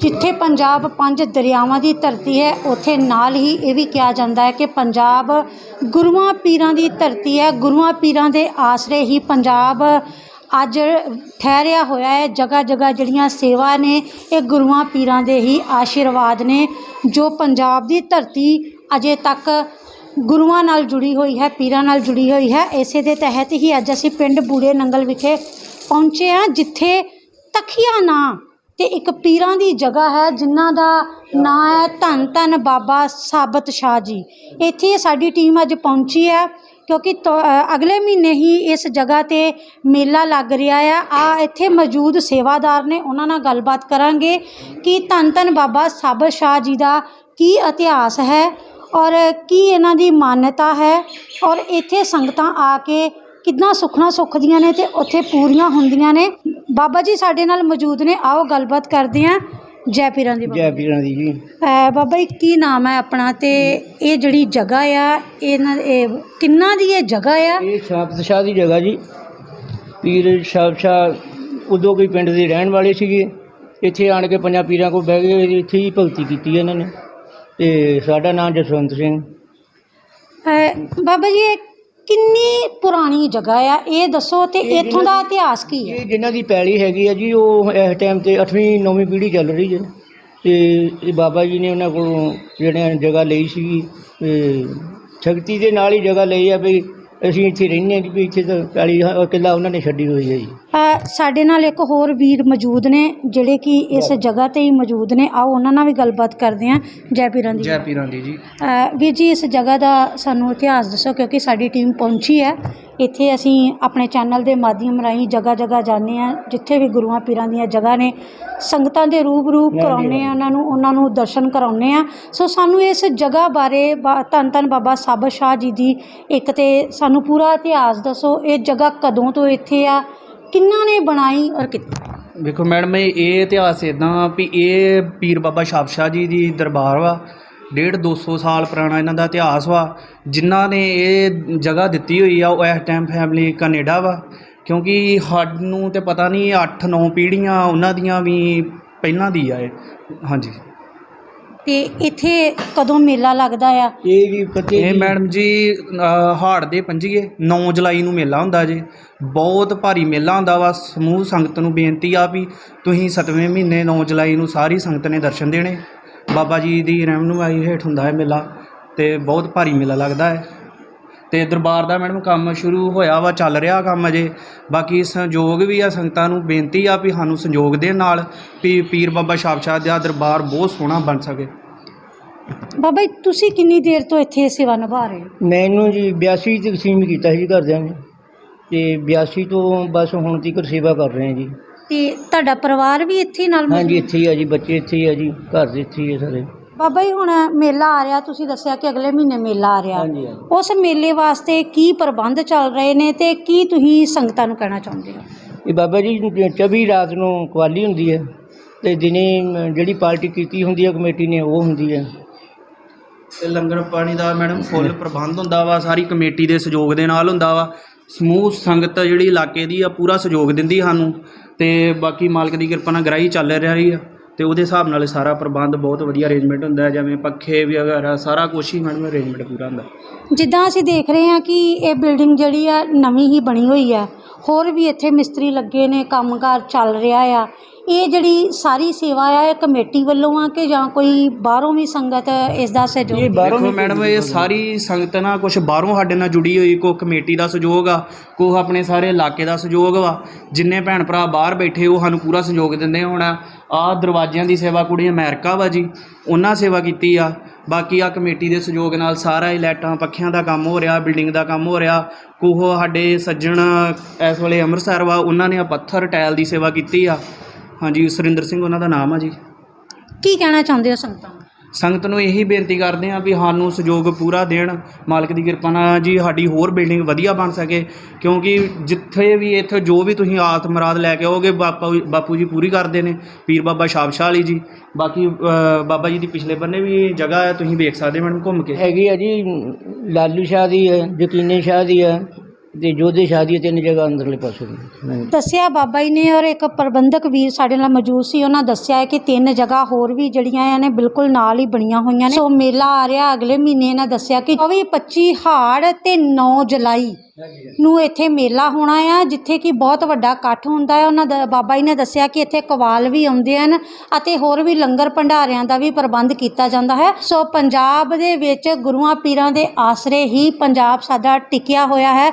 ਜਿੱਥੇ ਪੰਜਾਬ ਪੰਜ ਦਰਿਆਵਾਂ ਦੀ ਧਰਤੀ ਹੈ, ਉੱਥੇ ਨਾਲ ਹੀ ਇਹ ਵੀ ਕਿਹਾ ਜਾਂਦਾ ਹੈ ਕਿ ਪੰਜਾਬ ਗੁਰੂਆਂ ਪੀਰਾਂ ਦੀ ਧਰਤੀ ਹੈ। ਗੁਰੂਆਂ ਪੀਰਾਂ ਦੇ ਆਸਰੇ ਹੀ ਪੰਜਾਬ ਅੱਜ ਠਹਿਰਿਆ ਹੋਇਆ ਹੈ। ਜਗ੍ਹਾ ਜਗ੍ਹਾ ਜਿਹੜੀਆਂ ਸੇਵਾ ਨੇ, ਇਹ ਗੁਰੂਆਂ ਪੀਰਾਂ ਦੇ ਹੀ ਆਸ਼ੀਰਵਾਦ ਨੇ, ਜੋ ਪੰਜਾਬ ਦੀ ਧਰਤੀ ਅਜੇ ਤੱਕ ਗੁਰੂਆਂ ਨਾਲ ਜੁੜੀ ਹੋਈ ਹੈ, ਪੀਰਾਂ ਨਾਲ ਜੁੜੀ ਹੋਈ ਹੈ। ਇਸੇ ਦੇ ਤਹਿਤ ਹੀ ਅੱਜ ਅਸੀਂ ਪਿੰਡ ਬੂੜੇ ਨੰਗਲ ਵਿਖੇ ਪਹੁੰਚੇ ਹਾਂ, ਜਿੱਥੇ ਤਖੀਆ ਨਾਂ ਅਤੇ ਇੱਕ ਪੀਰਾਂ ਦੀ ਜਗ੍ਹਾ ਹੈ, ਜਿਨ੍ਹਾਂ ਦਾ ਨਾਂ ਹੈ ਧੰਨ ਧੰਨ ਬਾਬਾ ਸਾਬਤ ਸ਼ਾਹ ਜੀ। ਇੱਥੇ ਸਾਡੀ ਟੀਮ ਅੱਜ ਪਹੁੰਚੀ ਹੈ, ਕਿਉਂਕਿ ਤੋ ਅਗਲੇ ਮਹੀਨੇ ਹੀ ਇਸ ਜਗ੍ਹਾ ਤੇ ਮੇਲਾ ਲੱਗ ਰਿਹਾ ਆ ਆ ਇੱਥੇ ਮੌਜੂਦ ਸੇਵਾਦਾਰ ਨੇ ਉਹਨਾਂ ਨਾਲ ਗੱਲਬਾਤ ਕਰਾਂਗੇ ਕਿ ਧੰਨ ਧੰਨ ਬਾਬਾ ਸਾਬਤ ਸ਼ਾਹ ਜੀ ਦਾ ਕੀ ਇਤਿਹਾਸ ਹੈ ਔਰ ਕੀ ਇਹਨਾਂ ਦੀ ਮਾਨਤਾ ਹੈ ਔਰ ਇੱਥੇ ਸੰਗਤਾਂ ਆ ਕੇ ਕਿੰਨਾ ਸੁਖਣਾ ਸੁੱਖਦੀਆਂ ਨੇ ਤੇ ਉੱਥੇ ਪੂਰੀਆਂ ਹੁੰਦੀਆਂ ਨੇ। ਬਾਬਾ ਜੀ ਸਾਡੇ ਨਾਲ ਮੌਜੂਦ ਨੇ ਆਓ ਗੱਲਬਾਤ ਕਰਦੇ ਹਾਂ ਜੈ ਪੀਰਾਂ ਦੀ ਜੈ ਪੀਰਾਂ ਦੀ ਜੀ। ਅਹ ਬਾਬਾ ਜੀ ਕੀ ਨਾਮ ਹੈ ਆਪਣਾ ਤੇ ਇਹ ਜਿਹੜੀ ਜਗ੍ਹਾ ਆ ਇਹਨਾਂ ਇਹ ਕਿੰਨਾ ਦੀ ਇਹ ਜਗ੍ਹਾ ਆ? ਇਹ ਸ਼ਾਹ ਦੀ ਜਗ੍ਹਾ ਜੀ। ਪੀਰ ਸਾਬਤ ਸ਼ਾਹ ਉਦੋਂ ਕੋਈ ਪਿੰਡ ਦੇ ਰਹਿਣ ਵਾਲੇ ਸੀਗੇ। ਇੱਥੇ ਆਣ ਕੇ ਪੰਜਾਂ ਪੀਰਾਂ ਕੋਲ ਬਹਿ ਗਏ ਇੱਥੇ ਹੀ ਭਗਤੀ ਕੀਤੀ ਇਹਨਾਂ ਨੇ। ਤੇ ਸਾਡਾ ਨਾਮ ਜਸਵੰਤ ਸਿੰਘ। ਅਹ ਬਾਬਾ ਜੀ ਇਹ ਕਿੰਨੀ ਪੁਰਾਣੀ ਜਗ੍ਹਾ ਆ? ਇਹ ਦੱਸੋ ਤੇ ਇੱਥੋਂ ਦਾ ਇਤਿਹਾਸ ਕੀ ਹੈ ਇਹ ਜਿਨ੍ਹਾਂ ਦੀ ਪੈਲੀ ਹੈਗੀ ਆ ਜੀ ਉਹ ਇਸ ਟਾਈਮ ਤੇ 8ਵੀਂ 9ਵੀਂ ਪੀੜ੍ਹੀ ਚੱਲ ਰਹੀ ਹੈ ਤੇ ਇਹ ਬਾਬਾ ਜੀ ਨੇ ਉਹਨਾਂ ਕੋਲੋਂ ਜਿਹੜੇ ਜਗ੍ਹਾ ਲਈ ਤੇ ਸ਼ਕਤੀ ਦੇ ਨਾਲ ਹੀ ਜਗ੍ਹਾ ਲਈ ਆ ਵੀ ਅਸੀਂ ਇੱਥੇ ਰਹਿੰਦੇ ਹਾਂ ਜੀ ਵੀ ਇੱਥੇ ਤਾਂ ਪੈਲੀ ਕਿੱਲਾ ਉਹਨਾਂ ਨੇ ਛੱਡੀ ਹੋਈ ਹੈ ਜੀ। ਸਾਡੇ ਨਾਲ ਇੱਕ ਹੋਰ ਵੀਰ ਮੌਜੂਦ ਨੇ ਜਿਹੜੇ ਕਿ ਇਸ ਜਗ੍ਹਾ ਤੇ ਹੀ ਮੌਜੂਦ ਨੇ। ਆਓ ਉਹਨਾਂ ਨਾਲ ਵੀ ਗੱਲਬਾਤ ਕਰਦੇ ਹਾਂ। ਜੈ ਪੀਰਾਂ ਦੀ। ਜੈ ਪੀਰਾਂ ਦੀ ਜੀ। ਅਹ ਵੀਰ ਜੀ ਇਸ ਜਗ੍ਹਾ ਦਾ ਸਾਨੂੰ ਇਤਿਹਾਸ ਦੱਸੋ ਕਿਉਂਕਿ ਸਾਡੀ ਟੀਮ ਪਹੁੰਚੀ ਹੈ। ਇੱਥੇ ਅਸੀਂ ਆਪਣੇ ਚੈਨਲ ਦੇ ਮਾਧਿਅਮ ਰਾਹੀਂ ਜਗ੍ਹਾ ਜਗ੍ਹਾ ਜਾਂਦੇ ਹਾਂ। ਜਿੱਥੇ ਵੀ ਗੁਰੂਆਂ ਪੀਰਾਂ ਦੀਆਂ ਜਗ੍ਹਾ ਨੇ ਸੰਗਤਾਂ ਦੇ ਰੂਬਰੂ ਕਰਾਉਂਦੇ ਆ ਉਹਨਾਂ ਨੂੰ ਉਹਨਾਂ ਨੂੰ ਦਰਸ਼ਨ ਕਰਾਉਂਦੇ ਆ ਸੋ ਸਾਨੂੰ ਇਸ ਜਗ੍ਹਾ ਬਾਰੇ ਬਾ- ਧੰਨ ਧੰਨ ਬਾਬਾ ਸਾਬਤ ਸ਼ਾਹ ਜੀ ਦੀ ਇੱਕ ਤੇ ਸਾਨੂੰ ਪੂਰਾ ਇਤਿਹਾਸ ਦੱਸੋ ਇਹ ਜਗ੍ਹਾ ਕਦੋਂ ਤੋਂ ਇੱਥੇ ਆ? ਕਿੰਨਾਂ ਨੇ ਬਣਾਈ ਔਰ ਕਿੱਥੇ ਵੇਖੋ ਮੈਡਮ, ਇਹ ਇਤਿਹਾਸ ਇਦਾਂ ਵੀ ਇਹ ਪੀਰ ਬਾਬਾ ਛਾਪ ਜੀ ਦੀ ਦਰਬਾਰ ਵਾ। ਡੇਢ 200 ਸਾਲ ਪੁਰਾਣਾ ਇਹਨਾਂ ਦਾ ਇਤਿਹਾਸ ਵਾ। ਜਿਨ੍ਹਾਂ ਨੇ ਇਹ ਜਗ੍ਹਾ ਦਿੱਤੀ ਹੋਈ ਆ, ਉਹ ਇਸ ਟਾਈਮ ਫੈਮਿਲੀ ਕੈਨੇਡਾ ਵਾ। ਕਿਉਂਕਿ ਸਾਨੂੰ ਤੇ ਪਤਾ ਨਹੀਂ 8-9 ਪੀੜ੍ਹੀਆਂ ਉਹਨਾਂ ਦੀਆਂ ਵੀ ਪਹਿਲਾਂ ਦੀ ਆ ਇਹ। ਹਾਂਜੀ। ਤੇ ਇੱਥੇ ਕਦੋਂ ਮੇਲਾ ਲੱਗਦਾ ਆ? ਇਹ ਜੀ ਫਤਿਹ ਇਹ ਮੈਡਮ ਜੀ ਅ, ਹਾੜ ਦੇ ਪੰਜੀਏ 9 ਜੁਲਾਈ ਨੂੰ ਮੇਲਾ ਹੁੰਦਾ ਜੀ। ਬਹੁਤ ਭਾਰੀ ਮੇਲਾ ਹੁੰਦਾ ਵਾ ਸਮੂਹ ਸੰਗਤ ਨੂੰ ਬੇਨਤੀ ਆ ਵੀ ਤੁਸੀਂ 7ਵੇਂ ਮਹੀਨੇ 9 ਜੁਲਾਈ ਨੂੰ ਸਾਰੀ ਸੰਗਤ ਨੇ ਦਰਸ਼ਨ ਦੇਣੇ। ਬਾਬਾ ਜੀ ਦੀ ਰਹਿਨੁਮਾਈ ਹੇਠ ਹੁੰਦਾ ਹੈ ਮੇਲਾ ਤੇ ਬਹੁਤ ਭਾਰੀ ਮੇਲਾ ਲੱਗਦਾ ਹੈ। ਤੇ ਦਰਬਾਰ ਦਾ ਮੈਡਮ ਕੰਮ ਸ਼ੁਰੂ ਹੋਇਆ ਵਾ ਚੱਲ ਰਿਹਾ ਕੰਮ ਅਜੇ। ਬਾਕੀ ਸੰਯੋਗ ਵੀ ਆ ਸੰਗਤਾਂ ਨੂੰ ਬੇਨਤੀ ਆ ਵੀ ਸਾਨੂੰ ਸੰਯੋਗ ਦੇਣ ਨਾਲ ਵੀ ਪੀਰ ਬਾਬਾ ਸ਼ਾਬਸ਼ਾਹ ਦਾ ਦਰਬਾਰ ਬਹੁਤ ਸੋਹਣਾ ਬਣ ਸਕੇ। ਬਾਬਾ ਜੀ ਤੁਸੀਂ ਕਿੰਨੀ ਦੇਰ ਤੋਂ ਇੱਥੇ ਸੇਵਾ ਨਿਭਾ ਰਹੇ ਹੋ? ਮੈਨੂੰ ਜੀ 82 ਚ ਤਕਸੀਮ ਕੀਤਾ ਸੀ ਘਰਦਿਆਂ ਨੇ ਤੇ 82 ਤੋਂ ਬਸ ਹੁਣ ਤੱਕ ਸੇਵਾ ਕਰ ਰਹੇ ਹਾਂ ਜੀ। ਤੇ ਤੁਹਾਡਾ ਪਰਿਵਾਰ ਵੀ ਇੱਥੇ ਹੀ ਨਾਲ ਹਾਂਜੀ? ਇੱਥੇ ਹੀ ਆ ਜੀ ਬੱਚੇ ਇੱਥੇ ਹੀ ਆ ਜੀ ਘਰ ਦੇ ਇੱਥੇ ਹੀ ਆ ਸਾਰੇ। ਬਾਬਾ ਜੀ ਹੁਣ ਮੇਲਾ ਆ ਰਿਹਾ ਤੁਸੀਂ ਦੱਸਿਆ ਕਿ ਅਗਲੇ ਮਹੀਨੇ ਮੇਲਾ ਆ ਰਿਹਾ। ਹਾਂਜੀ, ਹਾਂਜੀ। ਉਸ ਮੇਲੇ ਵਾਸਤੇ ਕੀ ਪ੍ਰਬੰਧ ਚੱਲ ਰਹੇ ਨੇ ਤੇ ਕੀ ਤੁਸੀਂ ਸੰਗਤਾਂ ਨੂੰ ਕਹਿਣਾ ਚਾਹੁੰਦੇ ਹੋ? ਇਹ ਬਾਬਾ ਜੀ 24 ਰਾਤ ਨੂੰ ਕਵਾਲੀ ਹੁੰਦੀ ਹੈ ਤੇ ਦਿਨੇ ਅਮ, ਜਿਹੜੀ ਪਾਰਟੀ ਕੀਤੀ ਹੁੰਦੀ ਹੈ ਕਮੇਟੀ ਨੇ ਉਹ ਹੁੰਦੀ ਹੈ। ਤੇ ਲੰਗਰ ਪਾਣੀ ਦਾ ਮੈਡਮ ਫੁੱਲ ਪ੍ਰਬੰਧ ਹੁੰਦਾ ਵਾ ਸਾਰੀ ਕਮੇਟੀ ਦੇ ਸਹਿਯੋਗ ਦੇ ਨਾਲ ਹੁੰਦਾ ਵਾ। ਸਮੂਹ ਸੰਗਤ ਜਿਹੜੀ ਇਲਾਕੇ ਦੀ ਆ ਪੂਰਾ ਸਹਿਯੋਗ ਦਿੰਦੀ ਸਾਨੂੰ। ਤੇ ਬਾਕੀ ਮਾਲਕ ਦੀ ਕਿਰਪਾ ਨਾਲ ਗ੍ਰਾਈ ਚੱਲ ਰਹੀ ਆ। ਅਤੇ ਉਹਦੇ ਹਿਸਾਬ ਨਾਲ ਸਾਰਾ ਪ੍ਰਬੰਧ ਬਹੁਤ ਵਧੀਆ ਅਰੇਂਜਮੈਂਟ ਹੁੰਦਾ ਜਿਵੇਂ ਪੱਖੇ ਵਗੈਰਾ, ਸਾਰਾ ਕੁਛ ਹੀ ਮੈਡਮ ਅਰੇਂਜਮੈਂਟ ਪੂਰਾ ਹੁੰਦਾ। ਜਿੱਦਾਂ ਅਸੀਂ ਦੇਖ ਰਹੇ ਹਾਂ ਕਿ ਇਹ ਬਿਲਡਿੰਗ ਜਿਹੜੀ ਆ ਨਵੀਂ ਹੀ ਬਣੀ ਹੋਈ ਆ। ਹੋਰ ਵੀ ਇੱਥੇ ਮਿਸਤਰੀ ਲੱਗੇ ਨੇ ਕੰਮਕਾਰ ਚੱਲ ਰਿਹਾ ਆ। ਇਹ ਜਿਹੜੀ ਸਾਰੀ ਸੇਵਾ ਆ ਇਹ ਕਮੇਟੀ ਵੱਲੋਂ ਆ ਕਿ ਜਾਂ ਕੋਈ ਬਾਹਰੋਂ ਵੀ ਸੰਗਤ ਇਸ ਦਾ ਸਹਿਯੋਗ ਇਹ ਬਾਹਰੋਂ ਦੇਖੋ ਮੈਡਮ ਇਹ ਸਾਰੀ ਸੰਗਤ ਨਾਲ ਕੁਝ ਬਾਹਰੋਂ ਸਾਡੇ ਨਾਲ ਜੁੜੀ ਹੋਈ ਕੋ ਕਮੇਟੀ ਦਾ ਸਹਿਯੋਗ ਆ ਕੋ ਆਪਣੇ ਸਾਰੇ ਇਲਾਕੇ ਦਾ ਸਹਿਯੋਗ ਵਾ। ਜਿੰਨੇ ਭੈਣ ਭਰਾ ਬਾਹਰ ਬੈਠੇ ਉਹ ਸਾਨੂੰ ਪੂਰਾ ਸਹਿਯੋਗ ਦਿੰਦੇ ਹੁਣ। ਆ ਦਰਵਾਜ਼ਿਆਂ ਦੀ ਸੇਵਾ ਕੁੜੀ ਅਮਰੀਕਾ ਵਾ ਜੀ ਉਹਨਾਂ ਸੇਵਾ ਕੀਤੀ ਆ। ਬਾਕੀ ਆ ਕਮੇਟੀ ਦੇ ਸਹਿਯੋਗ ਨਾਲ ਸਾਰਾ ਹੀ ਲਾਈਟਾਂ ਪੱਖਿਆਂ ਦਾ ਕੰਮ ਹੋ ਰਿਹਾ, ਬਿਲਡਿੰਗ ਦਾ ਕੰਮ ਹੋ ਰਿਹਾ। ਕੋਹ ਸਾਡੇ ਸੱਜਣ ਇਸ ਵੇਲੇ ਅੰਮ੍ਰਿਤਸਰ ਵਾ, ਉਹਨਾਂ ਨੇ ਆ ਪੱਥਰ, ਟਾਇਲ ਦੀ ਸੇਵਾ ਕੀਤੀ ਆ। ਹਾਂਜੀ, ਸੁਰਿੰਦਰ ਸਿੰਘ, ਉਹਨਾਂ ਦਾ ਨਾਮ ਆ ਜੀ। ਕੀ ਕਹਿਣਾ ਚਾਹੁੰਦੇ ਹੋ ਸੰਗਤਾਂ ਨੂੰ? ਸੰਗਤ ਨੂੰ ਇਹੀ ਬੇਨਤੀ ਕਰਦੇ ਹਾਂ ਵੀ ਸਾਨੂੰ ਸਹਿਯੋਗ ਪੂਰਾ ਦੇਣ। ਮਾਲਕ ਦੀ ਕਿਰਪਾ ਨਾਲ ਜੀ ਸਾਡੀ ਹੋਰ ਬਿਲਡਿੰਗ ਵਧੀਆ ਬਣ ਸਕੇ। ਕਿਉਂਕਿ ਜਿੱਥੇ ਵੀ, ਇੱਥੇ ਜੋ ਵੀ ਤੁਸੀਂ ਆਸ ਮੁਰਾਦ ਲੈ ਕੇ ਆਓਗੇ, ਬਾਪਾ ਬਾਪੂ ਜੀ ਪੂਰੀ ਕਰਦੇ ਨੇ। ਪੀਰ ਬਾਬਾ ਸ਼ਾਬਸ਼ਾਹ ਵਾਲੀ ਜੀ। ਬਾਕੀ ਬਾਬਾ ਜੀ ਦੀ ਪਿਛਲੇ ਬੰਨੇ ਵੀ ਜਗ੍ਹਾ ਹੈ, ਤੁਸੀਂ ਵੇਖ ਸਕਦੇ ਹੋ ਮੈਡਮ ਘੁੰਮ ਕੇ। ਹੈਗੀ ਆ ਜੀ, ਲਾਲੂ ਸ਼ਾਹ ਦੀ ਹੈ ਯਕੀਨੇ ਸ਼ਾਹ ਦੀ ਹੈ। ਤੇ ਜੋਧੇ ਸ਼ਾਹ ਦੀਆਂ ਤਿੰਨ ਜਗ੍ਹਾ ਅੰਦਰਲੇ ਪਾਸੇ ਨੇ ਦੱਸਿਆ ਬਾਬਾ ਜੀ ਨੇ ਔਰ ਇੱਕ ਪ੍ਰਬੰਧਕ ਵੀਰ ਸਾਡੇ ਨਾਲ ਮੌਜੂਦ ਸੀ, ਉਹਨਾਂ ਦੱਸਿਆ ਹੈ ਕਿ ਤਿੰਨ ਜਗ੍ਹਾ ਹੋਰ ਵੀ ਜਿਹੜੀਆਂ ਆ ਨੇ ਬਿਲਕੁਲ ਨਾਲ ਹੀ ਬਣੀਆਂ ਹੋਈਆਂ ਨੇ। ਸੋ ਮੇਲਾ ਆ ਰਿਹਾ, ਅਗਲੇ ਮਹੀਨੇ ਇਹਨਾਂ ਦੱਸਿਆ ਕਿ 24 25 ਹਾੜ ਤੇ 9 ਜੁਲਾਈ ਨੂੰ ਇੱਥੇ ਮੇਲਾ ਹੋਣਾ ਆ, ਜਿੱਥੇ ਕਿ ਬਹੁਤ ਵੱਡਾ ਇਕੱਠ ਹੁੰਦਾ ਹੈ। ਉਹਨਾਂ ਦਾ, ਬਾਬਾ ਜੀ ਨੇ ਦੱਸਿਆ ਕਿ ਇੱਥੇ ਕਵਾਲ ਵੀ ਆਉਂਦੇ ਹਨ ਅਤੇ ਹੋਰ ਵੀ ਲੰਗਰ ਭੰਡਾਰਿਆਂ ਦਾ ਵੀ ਪ੍ਰਬੰਧ ਕੀਤਾ ਜਾਂਦਾ ਹੈ। ਸੋ ਪੰਜਾਬ ਦੇ ਵਿੱਚ ਗੁਰੂਆਂ ਪੀਰਾਂ ਦੇ ਆਸਰੇ ਹੀ ਪੰਜਾਬ ਸਾਡਾ ਟਿਕਿਆ ਹੋਇਆ ਹੈ।